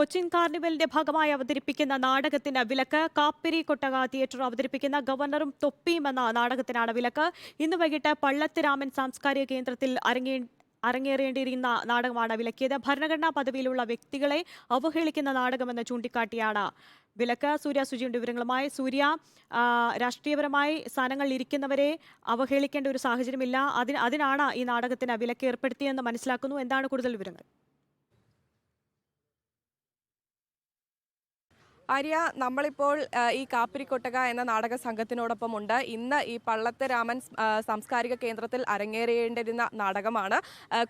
കൊച്ചിൻ കാർണിവലിന്റെ ഭാഗമായി അവതരിപ്പിക്കുന്ന നാടകത്തിന് വിലക്ക് കാപ്പിരി കൊട്ടക തിയേറ്റർ അവതരിപ്പിക്കുന്ന ഗവർണറും തൊപ്പിയും എന്ന നാടകത്തിനാണ് വിലക്ക്. ഇന്ന് വൈകിട്ട് പള്ളത്ത് രാമൻ സാംസ്കാരിക കേന്ദ്രത്തിൽ അരങ്ങേ അരങ്ങേറേണ്ടിയിരുന്ന നാടകമാണ് വിലക്കിയത്. ഭരണഘടനാ പദവിയിലുള്ള വ്യക്തികളെ അവഹേളിക്കുന്ന നാടകമെന്ന് ചൂണ്ടിക്കാട്ടിയാണ് വിലക്ക്. സൂര്യ സുജിയുടെ വിവരങ്ങളുമായി സൂര്യ രാഷ്ട്രീയപരമായി സ്ഥാനങ്ങളിൽ ഇരിക്കുന്നവരെ അവഹേളിക്കേണ്ട ഒരു സാഹചര്യമില്ല. അതിന് അതിനാണ് ഈ നാടകത്തിന് വിലക്ക് ഏർപ്പെടുത്തിയെന്ന് മനസ്സിലാക്കുന്നു. എന്താണ് കൂടുതൽ വിവരങ്ങൾ? ആര്യ നമ്മളിപ്പോൾ ഈ കാപ്പിരിക്കൊട്ടക എന്ന നാടക സംഘത്തിനോടൊപ്പം ഉണ്ട്. ഇന്ന് ഈ പള്ളത്ത് രാമൻ സാംസ്കാരിക കേന്ദ്രത്തിൽ അരങ്ങേറേണ്ടിരുന്ന നാടകമാണ്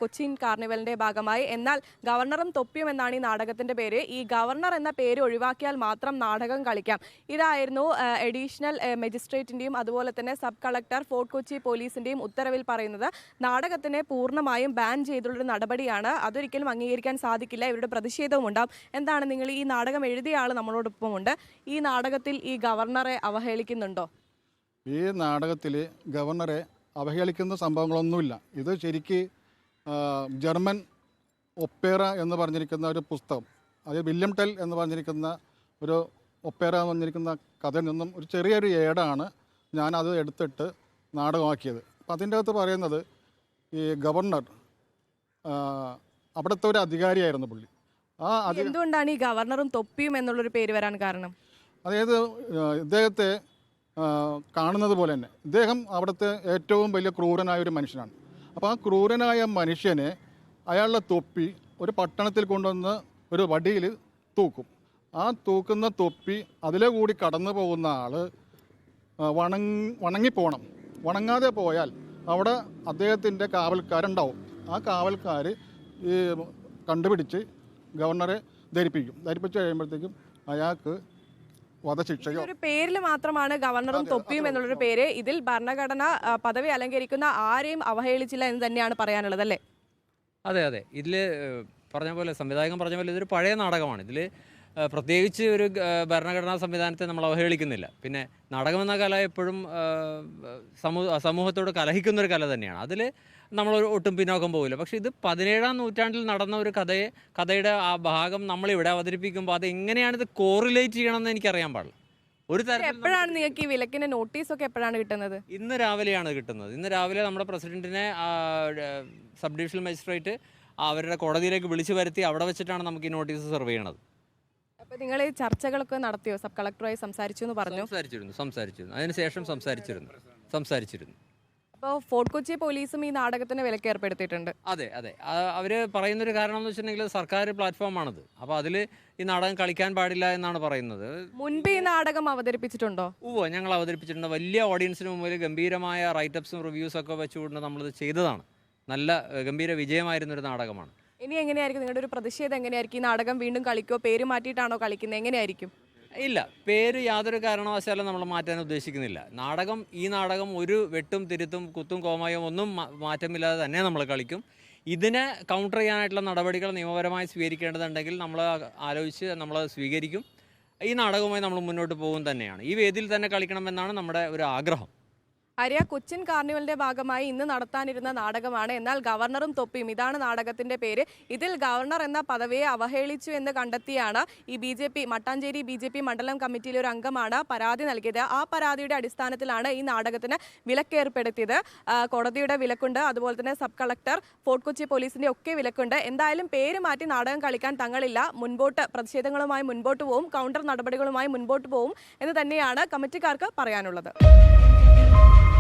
കൊച്ചിൻ കാർണിവലിന്റെ ഭാഗമായി. എന്നാൽ ഗവർണറും തൊപ്പിയും എന്നാണ് ഈ നാടകത്തിന്റെ പേര്. ഈ ഗവർണർ എന്ന പേര് ഒഴിവാക്കിയാൽ മാത്രം നാടകം കളിക്കാം. ഇതായിരുന്നു എഡീഷണൽ മജിസ്ട്രേറ്റിന്റെയും അതുപോലെ തന്നെ സബ് കളക്ടർ ഫോർട്ട് കൊച്ചി പോലീസിന്റെയും ഉത്തരവിൽ പറയുന്നത്. നാടകത്തിനെ പൂർണമായും ബാൻ ചെയ്തുള്ളൊരു നടപടിയാണ്. അതൊരിക്കലും അംഗീകരിക്കാൻ സാധിക്കില്ല. ഇവരുടെ പ്രതിഷേധവും ഉണ്ടാവും എന്താണ് നിങ്ങൾ ഈ നാടകം എഴുതിയ ആൾ നമ്മളോടൊപ്പമുണ്ട് ഈ നാടകത്തിൽ ഈ ഗവർണറെ അവഹേളിക്കുന്നുണ്ടോ? ഈ നാടകത്തിൽ ഗവർണറെ അവഹേളിക്കുന്ന സംഭവങ്ങളൊന്നുമില്ല. ഇത് ശരിക്ക് ജർമ്മൻ ഒപ്പേറ എന്ന് പറഞ്ഞിരിക്കുന്ന ഒരു പുസ്തകം അത് വില്യം ടെൽ എന്ന് പറഞ്ഞിരിക്കുന്ന ഒരു ഒപ്പേറ എന്ന് പറഞ്ഞിരിക്കുന്ന കഥയിൽ നിന്നും ഒരു ചെറിയൊരു ഏടാണ് ഞാനത് എടുത്തിട്ട് നാടകമാക്കിയത്. അപ്പം അതിന്റെ അകത്ത് പറയുന്നത് ഈ ഗവർണർ അവിടുത്തെ ഒരു അധികാരിയായിരുന്നു പുള്ളി. ആ എന്തുകൊണ്ടാണ് ഈ ഗവർണറും തൊപ്പിയും എന്നുള്ളൊരു പേര് വരാൻ കാരണം? അതായത് ഇദ്ദേഹത്തെ കാണുന്നത് പോലെ തന്നെ. ഇദ്ദേഹം അവിടുത്തെ ഏറ്റവും വലിയ ക്രൂരനായ ഒരു മനുഷ്യനാണ്. അപ്പോൾ ആ ക്രൂരനായ മനുഷ്യനെ അയാളുടെ തൊപ്പി ഒരു പട്ടണത്തിൽ കൊണ്ടുവന്ന് ഒരു വടിയിൽ തൂക്കും. ആ തൂക്കുന്ന തൊപ്പി അതിലെ കൂടി കടന്നു പോകുന്ന ആൾ വണങ് വണങ്ങിപ്പോണം. വണങ്ങാതെ പോയാൽ അവിടെ അദ്ദേഹത്തിന്റെ കാവൽക്കാരുണ്ടാവും. ആ കാവൽക്കാർ ഈ കണ്ടുപിടിച്ച് ഗവർണറെ ധരിപ്പിക്കും. ധരിപ്പിച്ചു കഴിയുമ്പോഴത്തേക്കും അയാൾക്ക് വധശിക്ഷയോ ഒരു പേരിൽ മാത്രമാണ് ഗവർണറും തൊപ്പിയും എന്നുള്ളൊരു പേര് ഇതിൽ ഭരണഘടന പദവി അലങ്കരിക്കുന്ന ആരെയും അവഹേളിച്ചില്ല എന്ന് തന്നെയാണ് പറയാനുള്ളത് അല്ലേ? അതെ അതെ. ഇതിൽ പറഞ്ഞ പോലെ സംവിധായകൻ പറഞ്ഞ പോലെ ഇതൊരു പഴയ നാടകമാണ്. ഇതിൽ പ്രത്യേകിച്ച് ഒരു ഭരണഘടനാ സംവിധാനത്തെ നമ്മൾ അവഹേളിക്കുന്നില്ല. പിന്നെ നാടകമെന്ന കല എപ്പോഴും സമൂഹ സമൂഹത്തോട് കലഹിക്കുന്ന ഒരു കല തന്നെയാണ്. അതിൽ നമ്മൾ ഒട്ടും പിന്നോക്കം പോകില്ല പക്ഷെ ഇത് പതിനേഴാം നൂറ്റാണ്ടിൽ നടന്ന ഒരു കഥയെ കഥയുടെ ആ ഭാഗം നമ്മൾ ഇവിടെ അവതരിപ്പിക്കുമ്പോൾ അത് എങ്ങനെയാണ് ഇത് കോറിലേറ്റ് ചെയ്യണമെന്ന് എനിക്കറിയാൻ പാടില്ല. ഒരു എപ്പോഴാണ് നിങ്ങൾക്ക് ഈ വിലക്കിന്റെ നോട്ടീസ് ഒക്കെ എപ്പോഴാണ് കിട്ടുന്നത്? ഇന്ന് രാവിലെയാണ് കിട്ടുന്നത്. ഇന്ന് രാവിലെ നമ്മുടെ പ്രസിഡന്റിനെ സബ് ഡിവിഷണൽ മജിസ്ട്രേറ്റ് അവരുടെ കോടതിയിലേക്ക് വിളിച്ചു വരുത്തി അവിടെ വെച്ചിട്ടാണ് നമുക്ക് ഈ നോട്ടീസ് സെർവ് ചെയ്യണത്. അപ്പൊ നിങ്ങൾ ഈ ചർച്ചകളൊക്കെ നടത്തിയോ? സബ് കളക്ടറുമായി സംസാരിച്ചു എന്ന് പറഞ്ഞു? സംസാരിച്ചിരുന്നു സംസാരിച്ചിരുന്നു. അതിനുശേഷം സംസാരിച്ചിരുന്നു. സംസാരിച്ചിരുന്നു. അപ്പോൾ ഫോർട്ട് കൊച്ചി പോലീസും ഈ നാടകത്തിന് വിലക്ക് ഏർപ്പെടുത്തിയിട്ടുണ്ട്. അതെ അതെ. അവർ പറയുന്നൊരു കാരണം എന്ന് വെച്ചിട്ടുണ്ടെങ്കിൽ സർക്കാർ പ്ലാറ്റ്ഫോമാണത്. അപ്പോൾ അതിൽ ഈ നാടകം കളിക്കാൻ പാടില്ല എന്നാണ് പറയുന്നത്. മുൻപ് ഈ നാടകം അവതരിപ്പിച്ചിട്ടുണ്ടോ? ഓ ഞങ്ങൾ അവതരിപ്പിച്ചിട്ടുണ്ട്. വലിയ ഓഡിയൻസിന് മുമ്പിൽ ഗംഭീരമായ റൈറ്റപ്സും റിവ്യൂസും ഒക്കെ വെച്ചുകൊണ്ട് നമ്മളിത് ചെയ്തതാണ്. നല്ല ഗംഭീര വിജയമായിരുന്നൊരു നാടകമാണ്. ഇനി എങ്ങനെയായിരിക്കും? നിങ്ങളുടെ ഒരു പ്രതിഷേധം എങ്ങനെയായിരിക്കും? ഈ നാടകം വീണ്ടും കളിക്കോ? പേര് മാറ്റിയിട്ടാണോ കളിക്കുന്നത്? എങ്ങനെയായിരിക്കും? ഇല്ല. പേര് യാതൊരു കാരണവശാലും നമ്മൾ മാറ്റാൻ ഉദ്ദേശിക്കുന്നില്ല. നാടകം ഈ നാടകം ഒരു വെട്ടും തിരുത്തും കുത്തും കോമയും ഒന്നും മാറ്റമില്ലാതെ തന്നെ നമ്മൾ കളിക്കും. ഇതിനെ കൗണ്ടർ ചെയ്യാനായിട്ടുള്ള നടപടികൾ നിയമപരമായി സ്വീകരിക്കേണ്ടതുണ്ടെങ്കിൽ നമ്മൾ ആലോചിച്ച് നമ്മൾ സ്വീകരിക്കും. ഈ നാടകവുമായി നമ്മൾ മുന്നോട്ട് പോകും തന്നെയാണ്. ഈ വേദിയിൽ തന്നെ കളിക്കണമെന്നാണ് നമ്മുടെ ഒരു ആഗ്രഹം. ആര്യ കൊച്ചിൻ കാർണിവലിന്റെ ഭാഗമായി ഇന്ന് നടത്താനിരുന്ന നാടകമാണ്. എന്നാൽ ഗവർണറും തൊപ്പിയും ഇതാണ് നാടകത്തിന്റെ പേര്. ഇതിൽ ഗവർണർ എന്ന പദവിയെ അവഹേളിച്ചു എന്ന് കണ്ടെത്തിയാണ് ഈ B J P Mattancherry B J P മണ്ഡലം കമ്മിറ്റിയിലെ ഒരു അംഗമാണ് പരാതി നൽകിയത്. ആ പരാതിയുടെ അടിസ്ഥാനത്തിലാണ് ഈ നാടകത്തിന് വിലക്കേർപ്പെടുത്തിയത്. കോടതിയുടെ വിലക്കുണ്ട് അതുപോലെ തന്നെ സബ് കളക്ടർ ഫോർട്ട് കൊച്ചി പോലീസിന്റെ ഒക്കെ വിലക്കുണ്ട്. എന്തായാലും പേര് മാറ്റി നാടകം കളിക്കാൻ തങ്ങളില്ല. മുൻപോട്ട് പ്രതിഷേധങ്ങളുമായി മുൻപോട്ട് പോവും കൗണ്ടർ നടപടികളുമായി മുൻപോട്ട് പോവും എന്ന് തന്നെയാണ് കമ്മിറ്റിക്കാർക്ക് പറയാനുള്ളത്. Thank you.